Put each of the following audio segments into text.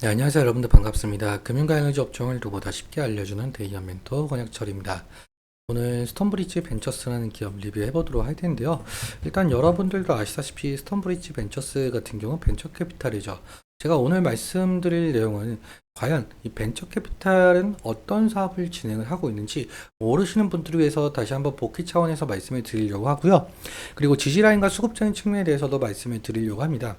네, 안녕하세요 여러분들 반갑습니다. 금융과 에너지 업종을 누구보다 쉽게 알려주는 데이어 멘토 권혁철입니다. 오늘 스톤브리지 벤처스라는 기업 리뷰해 보도록 할 텐데요. 일단 여러분들도 아시다시피 스톤브리지 벤처스 같은 경우 벤처 캐피탈이죠. 제가 오늘 말씀드릴 내용은 과연 이 벤처 캐피탈은 어떤 사업을 진행을 하고 있는지 모르시는 분들을 위해서 다시 한번 복귀 차원에서 말씀을 드리려고 하고요. 그리고 지지라인과 수급적인 측면에 대해서도 말씀을 드리려고 합니다.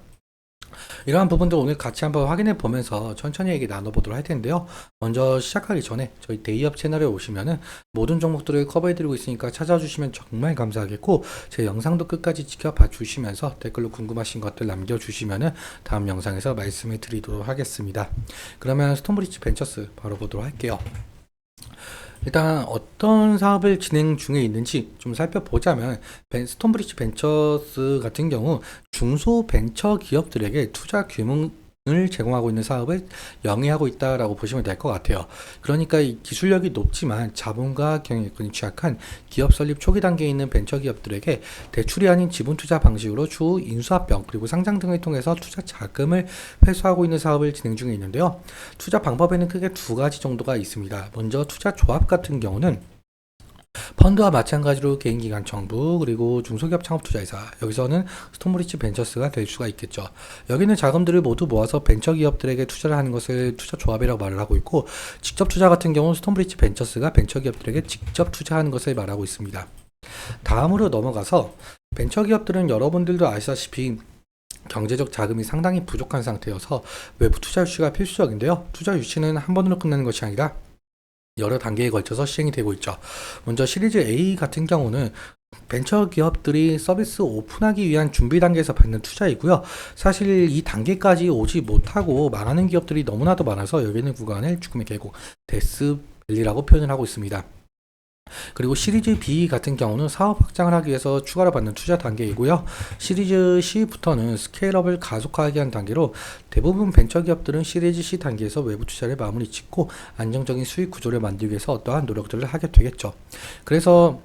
이러한 부분들 오늘 같이 한번 확인해 보면서 천천히 얘기 나눠보도록 할 텐데요. 먼저 시작하기 전에 저희 데이업 채널에 오시면은 모든 종목들을 커버해 드리고 있으니까 찾아주시면 정말 감사하겠고 제 영상도 끝까지 지켜봐 주시면서 댓글로 궁금하신 것들 남겨주시면은 다음 영상에서 말씀을 드리도록 하겠습니다. 그러면 스톤브리지 벤처스 바로 보도록 할게요. 일단 어떤 사업을 진행 중에 있는지 좀 살펴보자면 벤- 스톤브리지 벤처스 같은 경우 중소 벤처 기업들에게 투자 규모 를 제공하고 있는 사업을 영위하고 있다라고 보시면 될 것 같아요. 그러니까 이 기술력이 높지만 자본과 경영력이 취약한 기업 설립 초기 단계에 있는 벤처 기업들에게 대출이 아닌 지분 투자 방식으로 추후 인수합병 그리고 상장 등을 통해서 투자 자금을 회수하고 있는 사업을 진행 중에 있는데요. 투자 방법에는 크게 두 가지 정도가 있습니다. 먼저 투자 조합 같은 경우는 펀드와 마찬가지로 개인기관 정부 그리고 중소기업 창업투자회사 여기서는 스톤브리지 벤처스가 될 수가 있겠죠. 여기는 자금들을 모두 모아서 벤처 기업들에게 투자를 하는 것을 투자 조합이라고 말을 하고 있고 직접 투자 같은 경우는 스톤브리지 벤처스가 벤처 기업들에게 직접 투자하는 것을 말하고 있습니다. 다음으로 넘어가서 벤처 기업들은 여러분들도 아시다시피 경제적 자금이 상당히 부족한 상태여서 외부 투자 유치가 필수적인데요. 투자 유치는 한 번으로 끝나는 것이 아니라 여러 단계에 걸쳐서 시행이 되고 있죠. 먼저 시리즈 A 같은 경우는 벤처 기업들이 서비스 오픈하기 위한 준비 단계에서 받는 투자이고요. 사실 이 단계까지 오지 못하고 망하는 기업들이 너무나도 많아서 여기는 구간을 죽음의 계곡, 데스밸리라고 표현을 하고 있습니다. 그리고 시리즈 B 같은 경우는 사업 확장을 하기 위해서 추가로 받는 투자 단계이고요. 시리즈 C부터는 스케일업을 가속화하기 위한 단계로 대부분 벤처 기업들은 시리즈 C 단계에서 외부 투자를 마무리 짓고 안정적인 수익 구조를 만들기 위해서 어떠한 노력들을 하게 되겠죠. 그래서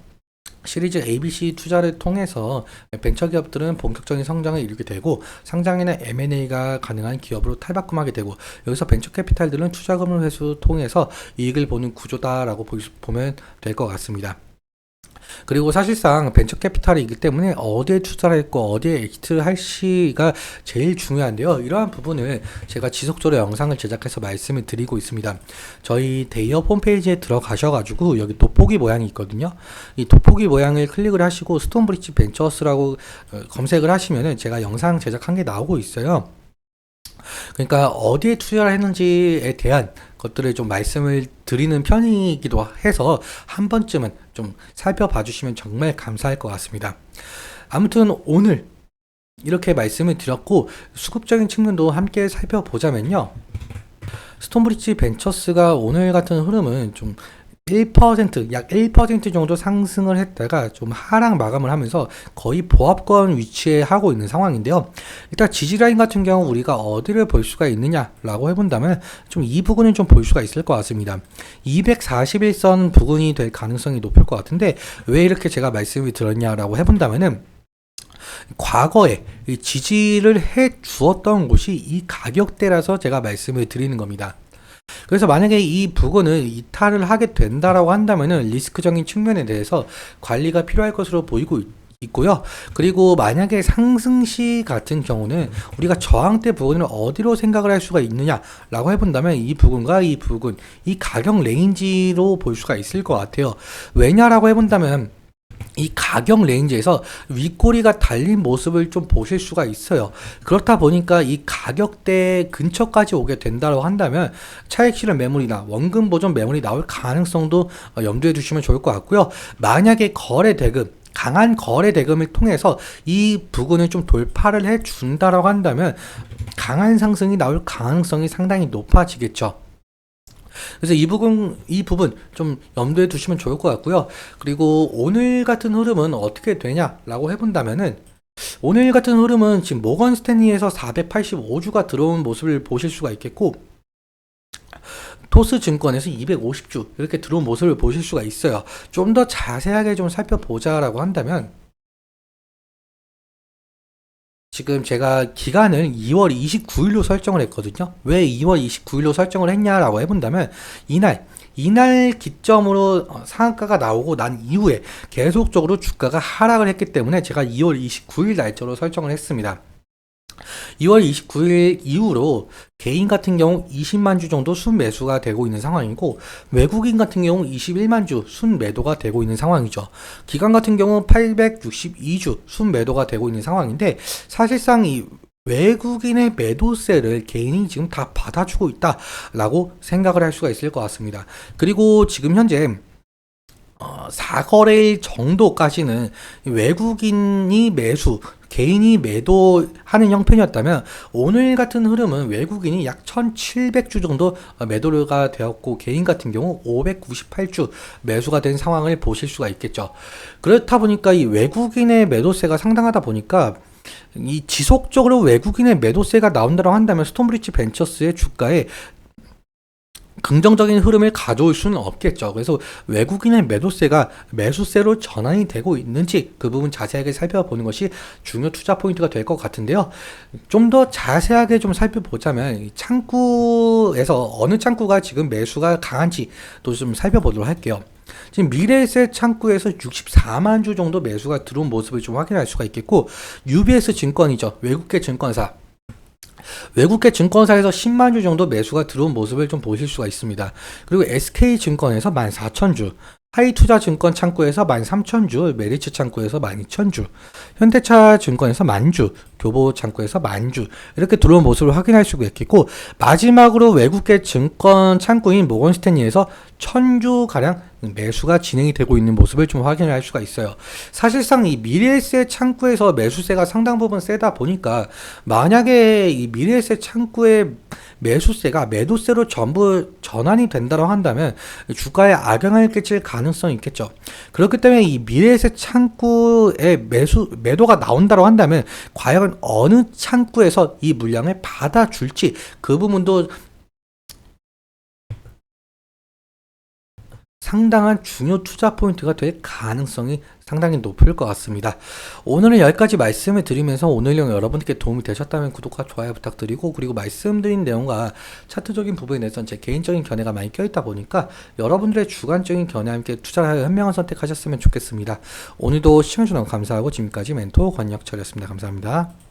시리즈 ABC 투자를 통해서 벤처 기업들은 본격적인 성장을 이루게 되고 상장이나 M&A가 가능한 기업으로 탈바꿈하게 되고 여기서 벤처 캐피탈들은 투자금을 회수 통해서 이익을 보는 구조다라고 보- 보면 될 것 같습니다. 그리고 사실상 벤처 캐피탈이기 때문에 어디에 투자를 했고 어디에 엑시트를 할 시가 제일 중요한데요. 이러한 부분을 제가 지속적으로 영상을 제작해서 말씀을 드리고 있습니다. 저희 데이업 홈페이지에 들어가셔가지고 여기 돋보기 모양이 있거든요. 이 돋보기 모양을 클릭을 하시고 스톤브리지 벤처스라고 어, 검색을 하시면은 제가 영상 제작한 게 나오고 있어요. 그러니까 어디에 투자를 했는지에 대한 것들을 좀 말씀을 드리는 편이기도 해서 한 번쯤은 좀 살펴봐 주시면 정말 감사할 것 같습니다. 아무튼 오늘 이렇게 말씀을 드렸고 수급적인 측면도 함께 살펴보자면요. 스톤브리지 벤처스가 오늘 같은 흐름은 좀 1%, 약 1% 정도 상승을 했다가 좀 하락 마감을 하면서 거의 보합권 위치에 하고 있는 상황인데요. 일단 지지라인 같은 경우 우리가 어디를 볼 수가 있느냐라고 해본다면 좀 이 부분은 좀볼 수가 있을 것 같습니다. 241선 부근이 될 가능성이 높을 것 같은데 왜 이렇게 제가 말씀을 드렸냐라고 해본다면은 과거에 이 지지를 해 주었던 곳이 이 가격대라서 제가 말씀을 드리는 겁니다. 그래서 만약에 이 부근을 이탈을 하게 된다라고 한다면은 리스크적인 측면에 대해서 관리가 필요할 것으로 보이고 있- 있고요. 그리고 만약에 상승시 같은 경우는 우리가 저항대 부분을 어디로 생각을 할 수가 있느냐라고 해본다면 이 부분과 이 부분, 이 가격 레인지로 볼 수가 있을 것 같아요. 왜냐라고 해본다면 이 가격 레인지에서 윗꼬리가 달린 모습을 좀 보실 수가 있어요. 그렇다 보니까 이 가격대 근처까지 오게 된다고 한다면 차익 실현 매물이나 원금 보존 매물이 나올 가능성도 어, 염두에 두시면 좋을 것 같고요. 만약에 거래 대금 강한 거래 대금을 통해서 이 부분을 좀 돌파를 해 준다라고 한다면 강한 상승이 나올 가능성이 상당히 높아지겠죠. 그래서 이 부분 이 부분 좀 염두에 두시면 좋을 것 같고요. 그리고 오늘 같은 흐름은 어떻게 되냐라고 해본다면은 오늘 같은 흐름은 지금 모건 스탠리에서 485주가 들어온 모습을 보실 수가 있겠고 토스 증권에서 250주 이렇게 들어온 모습을 보실 수가 있어요. 좀 더 자세하게 좀 살펴보자라고 한다면 지금 제가 기간을 2월 29일로 설정을 했거든요. 왜 2월 29일로 설정을 했냐라고 해본다면 이날 이날 기점으로 어, 상한가가 나오고 난 이후에 계속적으로 주가가 하락을 했기 때문에 제가 2월 29일 날짜로 설정을 했습니다. 2월 29일 이후로 개인 같은 경우 20만 주 정도 순매수가 되고 있는 상황이고 외국인 같은 경우 21만 주 순매도가 되고 있는 상황이죠. 기간 같은 경우 862주 순매도가 되고 있는 상황인데 사실상 이 외국인의 매도세를 개인이 지금 다 받아주고 있다라고 생각을 할 수가 있을 것 같습니다. 그리고 지금 현재 어, 4거래일 정도까지는 외국인이 매수, 개인이 매도하는 형편이었다면 오늘 같은 흐름은 외국인이 약 1,700주 정도 매도가 되었고 개인 같은 경우 598주 매수가 된 상황을 보실 수가 있겠죠. 그렇다 보니까 이 외국인의 매도세가 상당하다 보니까 이 지속적으로 외국인의 매도세가 나온다고 한다면 스톤브리지 벤처스의 주가에 긍정적인 흐름을 가져올 수는 없겠죠. 그래서 외국인의 매도세가 매수세로 전환이 되고 있는지 그 부분 자세하게 살펴보는 것이 중요 투자 포인트가 될 것 같은데요. 좀 더 자세하게 좀 살펴보자면 이 창구에서 어느 창구가 지금 매수가 강한지 또 좀 살펴보도록 할게요. 지금 미래에셋 창구에서 64만 주 정도 매수가 들어온 모습을 좀 확인할 수가 있겠고 UBS 증권이죠. 외국계 증권사. 외국계 증권사에서 10만 주 정도 매수가 들어온 모습을 좀 보실 수가 있습니다. 그리고 SK증권에서 14,000주, 하이투자증권 창구에서 13,000주, 메리츠 창구에서 12,000주, 현대차 증권에서 만주, 교보 창구에서 만주 이렇게 들어온 모습을 확인할 수가 있겠고 마지막으로 외국계 증권 창구인 모건스탠리에서 1,000주 가량 매수가 진행이 되고 있는 모습을 좀 확인할 수가 있어요. 사실상 이 미래에셋 창구에서 매수세가 상당 부분 세다 보니까 만약에 이 미래에셋 창구의 매수세가 매도세로 전부 전환이 된다고 한다면 주가에 악영향을 끼칠 가능성이 있겠죠. 그렇기 때문에 이 미래에셋 창구에 매수 매도가 나온다고 한다면 과연 어느 창구에서 이 물량을 받아줄지 그 부분도 상당한 중요 투자 포인트가 될 가능성이 상당히 높을 것 같습니다. 오늘은 여기까지 말씀을 드리면서 오늘 내용 여러분께 도움이 되셨다면 구독과 좋아요 부탁드리고 그리고 말씀드린 내용과 차트적인 부분에 대해서는 제 개인적인 견해가 많이 껴있다 보니까 여러분들의 주관적인 견해와 함께 투자를 현명한 선택하셨으면 좋겠습니다. 오늘도 시청해주셔서 감사하고 지금까지 멘토 권혁철이었습니다. 감사합니다.